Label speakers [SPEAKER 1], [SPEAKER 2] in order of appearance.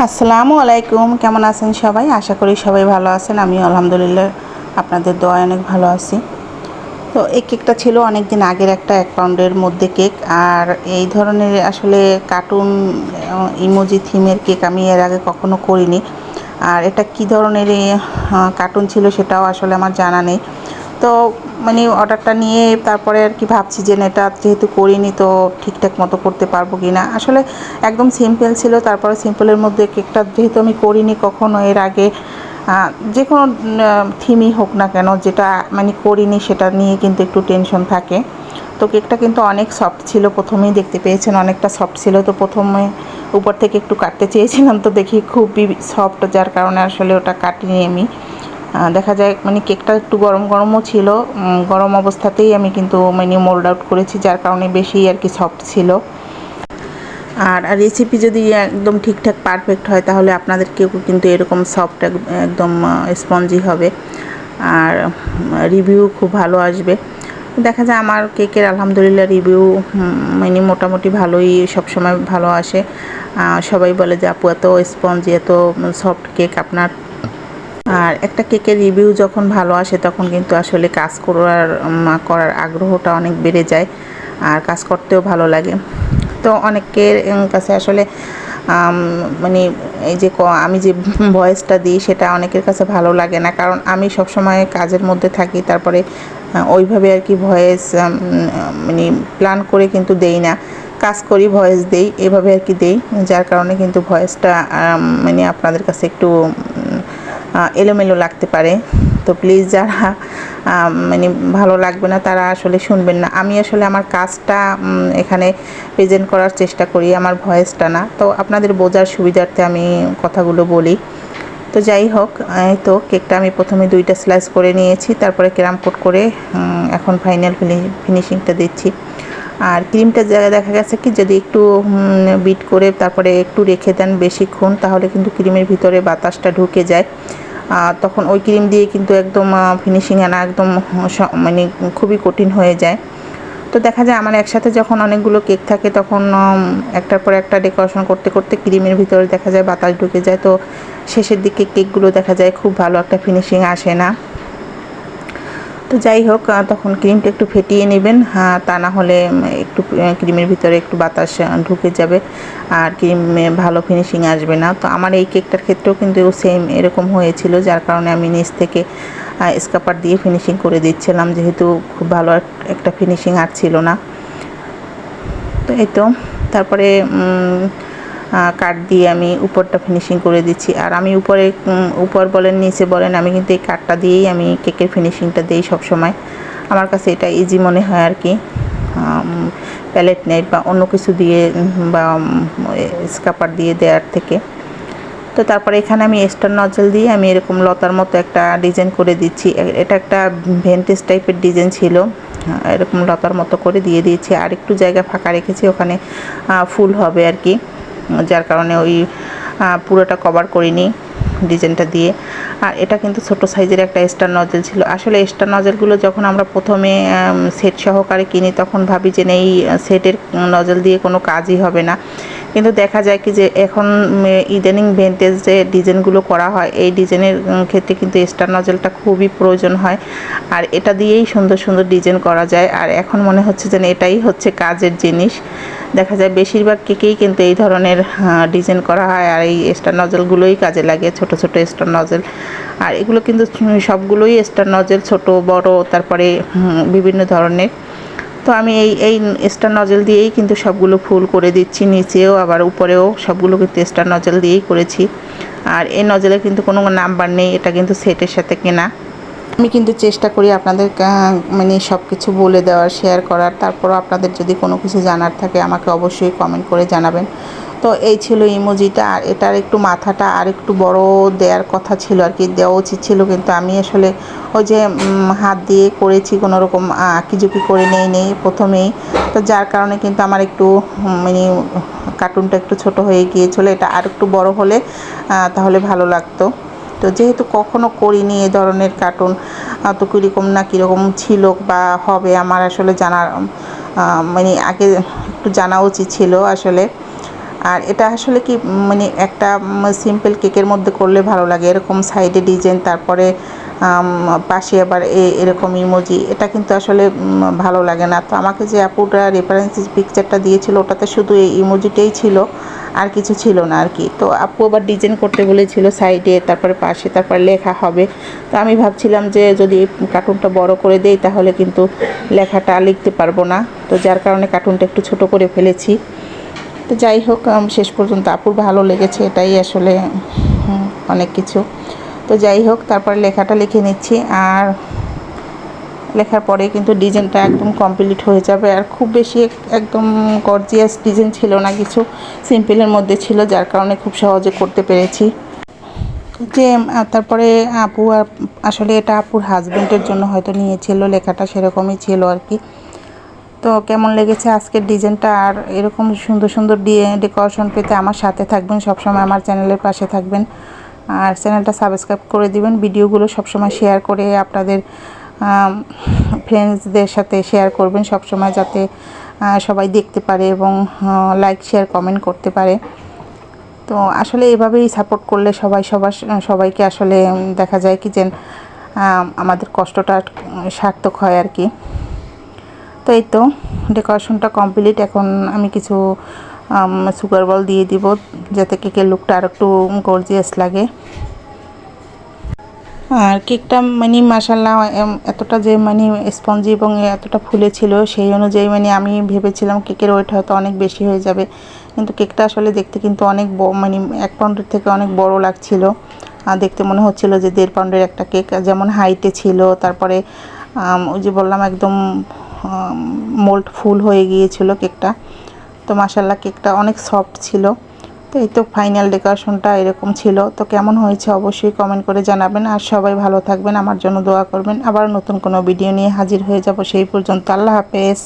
[SPEAKER 1] আসসালামু আলাইকুম। কেমন আছেন সবাই? আশা করি সবাই ভালো আছেন। আমি আলহামদুলিল্লাহ আপনাদের দোয়ায় অনেক ভালো আছি। তো এই কেকটা ছিল অনেক দিন আগের একটা এক পাউন্ডের মধ্যে কেক। আর এই ধরনের আসলে কার্টুন ইমোজি থিমের কেক আমি এর আগে কখনো করিনি। আর এটা কি ধরনের কার্টুন ছিল সেটাও আসলে আমার জানা নেই। তো মানে অর্ডারটা নিয়ে তারপরে আর কি ভাবছি যে এটা যেহেতু করিনি তো ঠিকঠাক মতো করতে পারব কি না। আসলে একদম সিম্পল ছিল, তারপরে সিম্পলের মধ্যে কেকটা যেহেতু আমি করিনি কখনো এর আগে যে কোনো থিমই হোক না কেন, যেটা মানে করিনি সেটা নিয়ে কিন্তু একটু টেনশন থাকে। তো কেকটা কিন্তু অনেক সফট ছিল, প্রথমেই দেখতে পেয়েছেন অনেকটা সফট ছিল, তো প্রথমে উপর থেকে একটু কাটতে চেয়েছিলাম, তো দেখি খুবই সফট যার কারণে আসলে ওটা কাটিনি আমি। দেখা যায় মানে কেকটা একটু গরম গরমও ছিল। গরম অবস্থাতেই আমি কিন্তু মানে মোল্ড আউট করেছি, যার কারণে বেশি আর কি সফট ছিল। আর রেসিপি যদি একদম ঠিকঠাক পারফেক্ট হয়, তাহলে আপনাদের কেউ কিন্তু এরকম সফট একদম স্পঞ্জি হবে। আর রিভিউ খুব ভালো আসবে। দেখা যায় আমার কেকের আলহামদুলিল্লাহ রিভিউ মানে মোটামুটি ভালোই সবসময় ভালো আসে। সবাই বলে যে, আপু, এত স্পঞ্জি এত সফট কেক আপনার আর একটা কেকের রিভিউ যখন ভালো আসে, তখন কিন্তু আসলে কাজ করার করার আগ্রহটা অনেক বেড়ে যায় আর কাজ করতেও ভালো লাগে। তো অনেকের কাছে আসলে মানে এই যে আমি যে ভয়েসটা দিই, সেটা অনেকের কাছে ভালো লাগে না। কারণ আমি সবসময় কাজের মধ্যে থাকি, তারপরে ওইভাবে আর কি ভয়েস মানে প্ল্যান করে কিন্তু দেই না। কাজ করি, ভয়েস দেই, এভাবে আর কি দেই, যার কারণে কিন্তু ভয়েসটা মানে আপনাদের কাছে একটু এলোমেলো লাগতে পারে। তো প্লিজ যারা মানে ভালো লাগবে না, তারা আসলে শুনবেন না। আমি আসলে আমার কাজটা এখানে প্রেজেন্ট করার চেষ্টা করি, আমার ভয়েসটা না। তো আপনাদের বোঝার সুবিধার্থে আমি কথাগুলো বলি। তো যাই হোক তো কেকটা আমি প্রথমে দুইটা স্লাইস করে নিয়েছি, তারপরে ক্যারাম কোট করে এখন ফাইনাল ফিনিশিংটা দিচ্ছি। আর ক্রিমটা দেখা গেছে কি, যদি একটু বিট করে তারপরে একটু রেখে দেন বেশিক্ষণ, তাহলে কিন্তু ক্রিমের ভিতরে বাতাসটা ঢুকে যায়। তখন ওই ক্রিম দিয়ে কিন্তু একদম ফিনিশিং আনা একদম মানে খুবই কঠিন হয়ে যায়। তো দেখা যায় আমার একসাথে যখন অনেকগুলো কেক থাকে তখন একটার পর একটা ডেকোরেশন করতে করতে ক্রিমের ভিতরে দেখা যায় বাতাস ঢুকে যায়। তো শেষের দিকে কেকগুলো দেখা যায় খুব ভালো একটা ফিনিশিং আসে না। তো যাই হোক তখন ক্রিমটা একটু ফেটিয়ে নেবেন। হ্যাঁ তা না হলে একটু ক্রিমের ভিতরে একটু বাতাস ঢুকে যাবে। আর ক্রিমে ভালো ফিনিশিং আসবে না। তো আমার এই কেকটার ক্ষেত্রেও কিন্তু সেম এরকম হয়েছিল। যার কারণে আমি নিচ থেকে স্কাপার দিয়ে ফিনিশিং করে দিচ্ছিলাম। যেহেতু খুব ভালো একটা ফিনিশিং আর ছিল না। তো এই তো। তারপরে কাঠ দিয়ে আমি উপরটা ফিনিশিং করে দিচ্ছি। আর আমি উপরে উপর বলেন, নিচে বলেন, আমি কিন্তু এই কাঠটা দিয়েই আমি কেকের ফিনিশিংটা দিই সবসময়। আমার কাছে এটা ইজি মনে হয় আর কি। প্যালেট নেট বা অন্য কিছু দিয়ে বা স্কাপার দিয়ে দেওয়ার থেকে। তো তারপরে এখানে আমি স্টার নজল দিয়ে আমি এরকম লতার মতো একটা ডিজাইন করে দিচ্ছি। এটা একটা ভেন্টেজ টাইপের ডিজাইন ছিল। এরকম লতার মতো করে দিয়ে দিয়েছি। আর একটু জায়গা ফাঁকা রেখেছি, ওখানে ফুল হবে আর কি। যার কারণে ওই পুরোটা কভার করিনি ডিজাইনটা দিয়ে। আর এটা কিন্তু ছোট সাইজের একটা স্টার নজেল ছিল। আসলে স্টার নজেলগুলো যখন আমরা প্রথমে সেট সহকারে কিনি, তখন ভাবি যে এই সেটের নজল দিয়ে কোনো কাজই হবে না। কিন্তু দেখা যায় কি যে এখন ইদানিং ভেন্টেজ যে ডিজাইনগুলো করা হয়, এই ডিজাইনের ক্ষেত্রে কিন্তু স্টার নজেলটা খুবই প্রয়োজন হয়। আর এটা দিয়েই সুন্দর সুন্দর ডিজাইন করা যায়। আর এখন মনে হচ্ছে যেন এটাই হচ্ছে কাজের জিনিস। দেখা যায় বেশিরভাগ কেকেই কিন্তু এই ধরনের ডিজাইন করা হয় আর এই স্টার নজলগুলোই কাজে লাগে, ছোট ছোট স্টার নজেল আর এগুলো কিন্তু সবগুলোই স্টার নজেল ছোট, বড়, তারপরে বিভিন্ন ধরনের। তো আমি এই এই স্টার নজল দিয়েই কিন্তু সবগুলো ফুল করে দিচ্ছি, নিচেও আবার উপরেও সবগুলো কিন্তু স্টার নজল দিয়েই করেছি। আর এই নজেলে কিন্তু কোনো নাম্বার নেই, এটা কিন্তু সেটের সাথে কেনা। আমি কিন্তু চেষ্টা করি আপনাদের মানে সব কিছু বলে দেওয়ার শেয়ার করার। তারপরও আপনাদের যদি কোনো কিছু জানার থাকে, আমাকে অবশ্যই কমেন্ট করে জানাবেন। তো এই ছিল ইমোজিটা, আর এটার একটু মাথাটা আর একটু বড় দেওয়ার কথা ছিল আর কি, দেওয়া উচিত ছিল। কিন্তু আমি আসলে ওই যে হাত দিয়ে করেছি, কোনো রকম আঁকিঝুঁকি করে নেই নেই প্রথমেই। তো যার কারণে কিন্তু আমার একটু মানে কার্টুনটা একটু ছোট হয়ে গিয়েছিল। এটা আর একটু বড় হলে তাহলে ভালো লাগতো। তো যেহেতু কখনো করিনি এ ধরনের কার্টুন তো কীরকম না কীরকম ছিল বা হবে আমার আসলে জানার মানে আগে একটু জানা উচিত ছিল আসলে। আর এটা আসলে কি মানে একটা সিম্পল কেকের মধ্যে করলে ভালো লাগে। এরকম সাইডে ডিজাইন তারপরে পাশে আবার এরকম ইমোজি এটা কিন্তু আসলে ভালো লাগে না। তো আমাকে যে আপুটা রেফারেন্স পিকচারটা দিয়েছিল, ওটাতে শুধু এই ইমোজিটাই ছিল, আর কিছু ছিল না আর কি। তো আপু আবার ডিজাইন করতে বলেছিল সাইডে তারপরে পাশে, তারপরে লেখা হবে। তো আমি ভাবছিলাম যে যদি কার্টুনটা বড় করে দেই, তাহলে কিন্তু লেখাটা লিখতে পারব না। তো যার কারণে কার্টুনটা একটু ছোট করে ফেলেছি। তো যাই হোক শেষ পর্যন্ত আপুর ভালো লেগেছে, এটাই আসলে অনেক কিছু। তো যাই হোক, তারপরে লেখাটা লিখে নিচ্ছি। আর লেখার পরে কিন্তু ডিজাইনটা একদম কমপ্লিট হয়ে যাবে। আর খুব বেশি একদম গর্জিয়াস ডিজাইন ছিল না, কিছু সিম্পলের মধ্যে ছিল, যার কারণে খুব সহজে করতে পেরেছি। যে তারপরে আপু, আর আসলে এটা আপুর হাজবেন্ডের জন্য হয়তো নিয়েছিল, লেখাটা সেরকমই ছিল আর কি। তো কেমন লেগেছে আজকের ডিজাইনটা? আর এরকম সুন্দর সুন্দর দিয়ে ডেকোরেশন পেতে আমার সাথে থাকবেন, সবসময় আমার চ্যানেলের পাশে থাকবেন। আর চ্যানেলটা সাবস্ক্রাইব করে দিবেন। ভিডিওগুলো সবসময় শেয়ার করে আপনাদের ফ্রেন্ডসদের সাথে শেয়ার করবেন সবসময় যাতে সবাই দেখতে পারে এবং লাইক শেয়ার কমেন্ট করতে পারে। তো আসলে এভাবেই সাপোর্ট করলে সবাই সবার, সবাইকে আসলে দেখা যায় কি যে আমাদের কষ্টটা সার্থক হয় আর কি। তো এই তো ডেকোরেশনটা কমপ্লিট এখন আমি কিছু সুগার বল দিয়ে দিব, যাতে কেকের লুকটা আর একটু গর্জিয়াস লাগে। আর কেকটা মানে মাসাল্লাহ এতটা যে মানে স্পঞ্জি এবং এতটা ফুলেছিল সেই অনুযায়ী মানে আমি ভেবেছিলাম কেকের ওয়েট হয়তো অনেক বেশি হয়ে যাবে। কিন্তু কেকটা আসলে দেখতে কিন্তু অনেক মানে এক পাউন্ডের থেকে অনেক বড় লাগছিল। আর দেখতে মনে হচ্ছিল যে দেড় পাউন্ডের একটা কেক যেমন হাইটে ছিল, তারপরে ওই যে বললাম একদম মোল্ড ফুল হয়ে গিয়েছিল কেকটা তো মাসাল্লাহ কেকটা অনেক সফট ছিল। তো এই তো ফাইনাল ডেকোরেশনটা এরকম ছিল। তো কেমন হয়েছে অবশ্যই কমেন্ট করে জানাবেন। আর সবাই ভালো থাকবেন, আমার জন্য দোয়া করবেন। আবার নতুন কোনো ভিডিও নিয়ে হাজির হয়ে যাব সেই পর্যন্ত। আল্লাহ হাফেজ।